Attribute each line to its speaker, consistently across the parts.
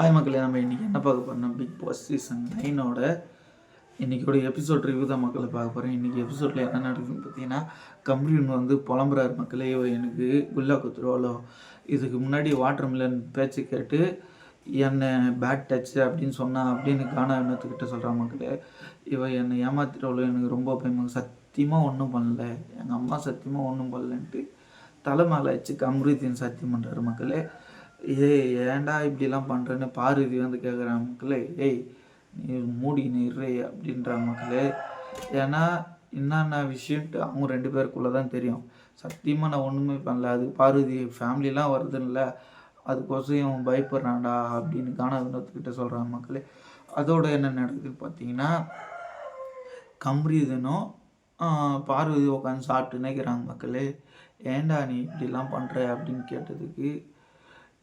Speaker 1: Hi மக்களே நம்ம இன்றைக்கி என்ன பார்க்க போகிறோம் பிக் பாஸ் சீசன் நைனோட இன்றைக்கோட எபிசோட் ரிவ்யூ தான் மக்களை பார்க்க போகிறேன் இன்றைக்கி எபிசோடில் என்ன நடக்குதுன்னு பார்த்தீங்கன்னா கம்ப்ரீன் வந்து புலம்புறாரு மக்களே. எனக்கு குல்லா குத்துருவாளோ இதுக்கு முன்னாடி வாட்டர் மில்லன் பேச்சு கேட்டு என்னை பேட் டச் அப்படின்னு சொன்னான் அப்படின்னு கானா வினத்துக்கிட்ட சொல்கிறான் மக்களே. இவ என்னை ஏமாத்திரவளோ எனக்கு ரொம்ப பயமாக சத்தியமாக ஒன்றும் பண்ணல. எங்கள் அம்மா சத்தியமாக ஒன்றும் பண்ணலன்ட்டு தலை மேலே வச்சு கம்ருதீன் சத்தியம் பண்ணுறாரு மக்களே. ஏய் ஏன்டா இப்படிலாம் பண்ணுறேன்னு பார்வதி வந்து கேட்குறா மக்களே. ஏய் நீ மூடி நிறு அப்படின்ற மக்களே. ஏன்னா என்னென்ன விஷயம்ட்டு அவங்க ரெண்டு பேருக்குள்ளே தான் தெரியும். சத்தியமாக நான் ஒன்றுமே பண்ணல. அது பார்வதி ஃபேமிலிலாம் வருதுல்ல அதுக்கோசம் இவன் பயப்படுறான்டா அப்படின்னு கானா வினோத்துக்கிட்ட சொல்கிறாங்க மக்களே. அதோட என்ன நடக்குது பார்த்தீங்கன்னா கம்ரீதனும் பார்வதி உட்காந்து சாப்பிட்டு நினைக்கிறாங்க மக்களே. ஏன்டா நீ இப்படிலாம் பண்ணுற அப்படின்னு கேட்டதுக்கு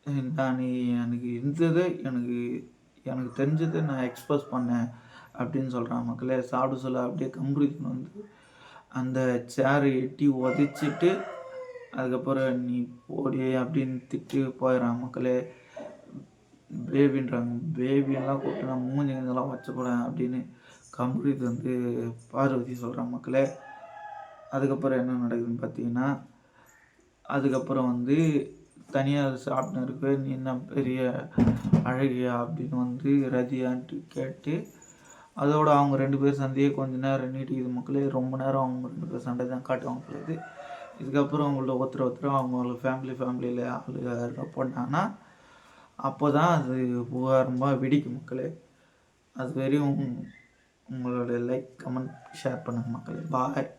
Speaker 1: நான் நீ எனக்கு இருந்ததை எனக்கு எனக்கு தெரிஞ்சதை நான் எக்ஸ்பிரஸ் பண்ணேன் அப்படின்னு சொல்கிறான் மக்களே. சாப்பிட சொல்ல அப்படியே கம்ரீதன் வந்து. அந்த சேரை எட்டி உதச்சிட்டு அதுக்கப்புறம் நீ போடி அப்படின்னு திட்டு போயிடறான் மக்களே. பேபின்றாங்க பேபியெல்லாம் கூப்பிட்டு நான் மூஞ்சி இதெல்லாம் வச்சக்கூடாது அப்படின்னு கம்ப்ளீட் வந்து பார்வதி சொல்கிறான் மக்களே. அதுக்கப்புறம் என்ன நடக்குதுன்னு பார்த்தீங்கன்னா அதுக்கப்புறம் வந்து தனியாக சாப்பிட்டு இருக்கு நீ என்ன பெரிய அழகியா அப்படின்னு வந்து ரதியான்ட்டு கேட்டு அதோட அவங்க ரெண்டு பேர் சண்டையே கொஞ்ச நேரம் நீட்டிக்குது மக்களே. ரொம்ப நேரம் அவங்க ரெண்டு பேர் சண்டை தான் காட்டுவாங்க பொழுது இதுக்கப்புறம் அவங்கள ஒருத்தர் ஒருத்தர் அவங்கள ஃபேமிலி ஃபேமிலியில் ஆளுங்க போட்டாங்கன்னா அப்போ தான் அது புகாரமாக வெடிக்கும் மக்களே. அது வரையும் உங்களோட லைக் கமெண்ட் ஷேர் பண்ணுங்கள் மக்களே. பாய்